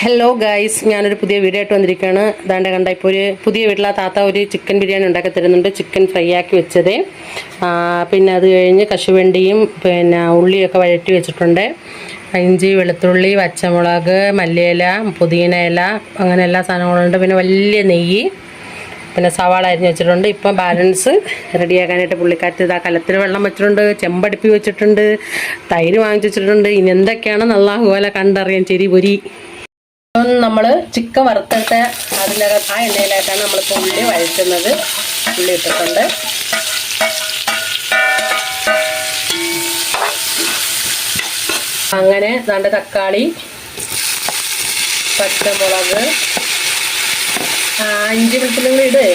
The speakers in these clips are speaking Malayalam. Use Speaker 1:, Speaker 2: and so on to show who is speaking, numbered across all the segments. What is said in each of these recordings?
Speaker 1: ഹലോ ഗൈസ് ഞാനൊരു പുതിയ വീഡിയോ ആയിട്ട് വന്നിരിക്കുകയാണ്. അതാണ്ട് കണ്ട ഇപ്പോൾ ഒരു പുതിയ വീട്ടിലെ താത്ത ഒരു ചിക്കൻ ബിരിയാണി ഉണ്ടാക്കി തരുന്നുണ്ട്. ചിക്കൻ ഫ്രൈ ആക്കി വെച്ചത്. പിന്നെ അത് കഴിഞ്ഞ് കശുവണ്ടിയും പിന്നെ ഉള്ളിയൊക്കെ വഴറ്റി വെച്ചിട്ടുണ്ട്. ഇഞ്ചി വെളുത്തുള്ളി പച്ചമുളക് മല്ലിയില പുതിന ഇല അങ്ങനെ എല്ലാ സാധനങ്ങളുണ്ട്. പിന്നെ വലിയ നെയ്യ് പിന്നെ സവാള അരിഞ്ഞ് വെച്ചിട്ടുണ്ട്. ഇപ്പം ബാലൻസ് റെഡിയാക്കാനായിട്ട് പുള്ളിക്കാറ്റ് ഇതാ കലത്തിൽ വെള്ളം വെച്ചിട്ടുണ്ട് ചെമ്പടുപ്പി വെച്ചിട്ടുണ്ട് തൈര് വാങ്ങിച്ചു വെച്ചിട്ടുണ്ട്. ഇനി എന്തൊക്കെയാണ് നല്ല പോലെ കണ്ടറിയാം ചെരി പൊരി നമ്മൾ ചിക്കൻ വറുത്തിട്ട് അതിനകത്ത് ആ എണ്ണയിലേക്കാണ് നമ്മൾ ഉള്ളി വഴറ്റുന്നത്. ഉള്ളി ഇട്ടിട്ടുണ്ട്. അങ്ങനെ നല്ല തക്കാളി പച്ചമുളക് അഞ്ച് ഇഞ്ചി കൂടി ഇടേ.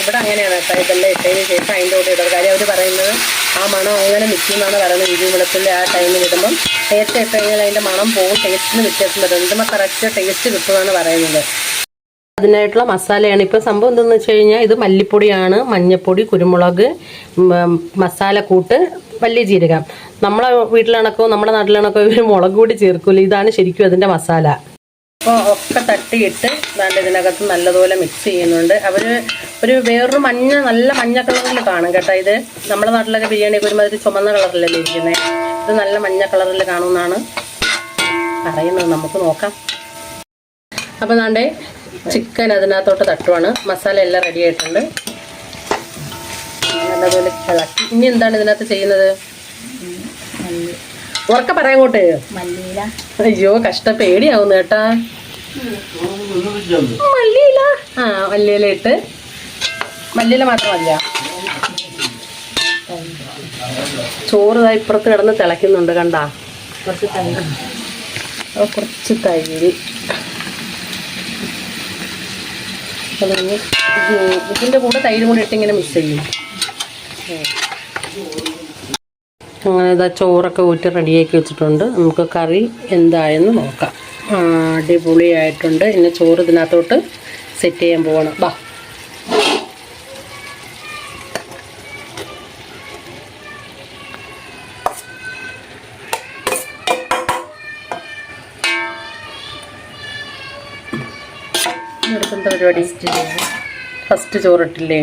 Speaker 1: ഇവിടെ അങ്ങനെയാണ് കേട്ടോ ഇതെല്ലാം ഇട്ടതിന് ശേഷം അതിന്റെ കൂടെ ഇടുന്നത് കാര്യം അവർ പറയുന്നത് ആ മണം അങ്ങനെ നിൽക്കുന്നതാണ് പറയുന്നത്. ഇഞ്ചി വെളുത്തുള്ളി ആ ടൈമിൽ ഇടുമ്പം നേരത്തെ ഇട്ട് കഴിഞ്ഞാൽ അതിന്റെ മണം പോകും ടേസ്റ്റിന് വ്യത്യാസം വരും. ഇടുമ്പോൾ കറക്റ്റ് ടേസ്റ്റ് കിട്ടുമെന്നാണ് പറയുന്നത്. അതിനായിട്ടുള്ള മസാലയാണ്. ഇപ്പോൾ സംഭവം എന്താണെന്ന് വെച്ച് കഴിഞ്ഞാൽ ഇത് മല്ലിപ്പൊടിയാണ് മഞ്ഞൾപ്പൊടി കുരുമുളക് മസാല കൂട്ട് വലിയ ജീരകം. നമ്മളെ വീട്ടിലാണക്കോ നമ്മുടെ നാട്ടിലാണക്കോ ഇവർ മുളക് കൂടി ചേർക്കൂല? ഇതാണ് ശരിക്കും അതിന്റെ മസാല. അപ്പോൾ ഒക്കെ തട്ടിയിട്ട് നല്ല ഇതിനകത്ത് നല്ലതുപോലെ മിക്സ് ചെയ്യുന്നുണ്ട്. അവർ ഒരു വേറൊരു മഞ്ഞ നല്ല മഞ്ഞ കളറിൽ കാണും കേട്ടോ ഇത്. നമ്മുടെ നാട്ടിലൊക്കെ ബിരിയാണി ഒരുമാതിരി ചുമന്ന കളറിലല്ലേ ഇരിക്കുന്നത് ഇത് നല്ല മഞ്ഞ കളറിൽ കാണുമെന്നാണ് പറയുന്നത്. നമുക്ക് നോക്കാം. അപ്പോൾ നാണ്ടെ ചിക്കൻ അതിനകത്തോട്ട് തട്ടുവാണ്. മസാല എല്ലാം റെഡി ആയിട്ടുണ്ട്. നല്ലപോലെ ഇളക്കി. ഇനി എന്താണ് ഇതിനകത്ത് ചെയ്യുന്നത്? ഉറക്ക പറയാങ്ങോട്ട്
Speaker 2: മല്ലിയില.
Speaker 1: അയ്യോ കഷ്ട. പേടിയാവുന്നു കേട്ടാ. മല്ലിയില. ആ മല്ലിയില ഇട്ട് മല്ലിയില മാത്രം മതിയാ ചോറ് ഇപ്പുറത്ത് കിടന്ന് തിളയ്ക്കുന്നുണ്ട് കണ്ടാ?
Speaker 2: കുറച്ച് തൈര്.
Speaker 1: കുറച്ച് തൈര്. ഇതിന്റെ കൂടെ തൈരും കൂടി ഇട്ട് ഇങ്ങനെ മിക്സ് ചെയ്യും. അങ്ങനെ ഇതാ ചോറൊക്കെ ഊറ്റി റെഡിയാക്കി വെച്ചിട്ടുണ്ട്. നമുക്ക് കറി എന്തായെന്ന് നോക്കാം. അടിപൊളിയായിട്ടുണ്ട്. ഇനി ചോറ് ഇതിനകത്തോട്ട് സെറ്റ് ചെയ്യാൻ പോകണം ബാ. അടുത്തെന്താ പരിപാടി. ഫസ്റ്റ് ചോറിട്ടില്ലേ.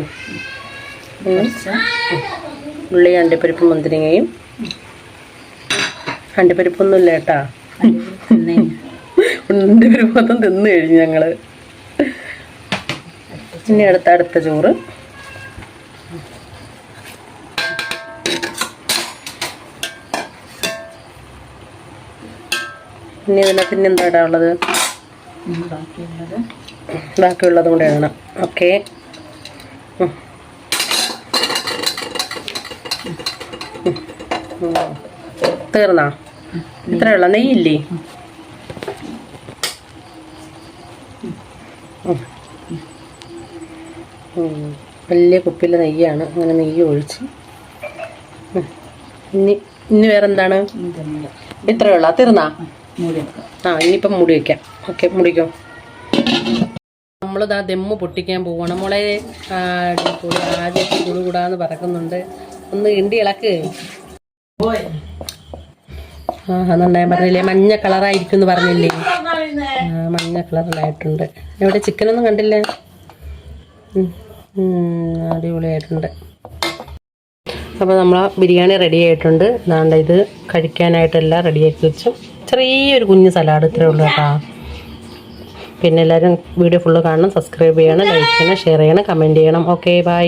Speaker 1: ഉള്ളി അണ്ടിപ്പരിപ്പ് മുന്തിരിങ്ങയും. അണ്ടിപ്പരിപ്പൊന്നും ഇല്ല കേട്ടാ. അണ്ടിപ്പരിപ്പ് മൊത്തം തിന്നു കഴിഞ്ഞു ഞങ്ങൾ. ഇനി അടുത്ത അടുത്ത ചോറ്. ഇനി ഇതിനകത്ത് ഇനി എന്താ ഇടാനുള്ളത്
Speaker 2: ഇനി ബാക്കിയുള്ളത്
Speaker 1: കൂടെ ഇടണം ഓക്കെ തീർന്നാ? ഇത്രയുള്ള നെയ്യില്ലേ. വലിയ കുപ്പിയിലെ നെയ്യാണ്. അങ്ങനെ നെയ്യ് ഒഴിച്ച്. ഇനി ഇനി വേറെന്താണ്?
Speaker 2: എന്താണ്
Speaker 1: ഇത്രയുള്ള തീർന്നാ? ആ ഇനിയിപ്പം മൂടി വയ്ക്കാം ഓക്കെ മൂടിക്കോ? നമ്മളിതാ ദമ്മ് പൊട്ടിക്കാൻ പോവാണ്. മോളെ അടിപൊളി. ആദ്യം കുടുകൂടാന്ന് പറക്കുന്നുണ്ട്. ഒന്ന് ഇണ്ടി ഇളക്ക്. ആ എന്നുണ്ടായാൻ പറഞ്ഞില്ലേ മഞ്ഞ കളറായിരിക്കും എന്ന് പറഞ്ഞില്ലേ ആ മഞ്ഞ കളറിലായിട്ടുണ്ട്. എവിടെ ചിക്കനൊന്നും കണ്ടില്ല? അടിപൊളിയായിട്ടുണ്ട്. അപ്പോൾ നമ്മൾ ബിരിയാണി റെഡി ആയിട്ടുണ്ട്. ദാണ്ട ഇത് കഴിക്കാനായിട്ടെല്ലാം റെഡിയാക്കി വെച്ചു. ചെറിയൊരു കുഞ്ഞ് സലാഡ് ഇത്രേ ഉള്ളൂ കേട്ടോ. പിന്നെ എല്ലാവരും വീഡിയോ ഫുള്ള് കാണണം സബ്സ്ക്രൈബ് ചെയ്യണം ലൈക്ക് ചെയ്യണം ഷെയർ ചെയ്യണം കമന്റ് ചെയ്യണം. Okay bye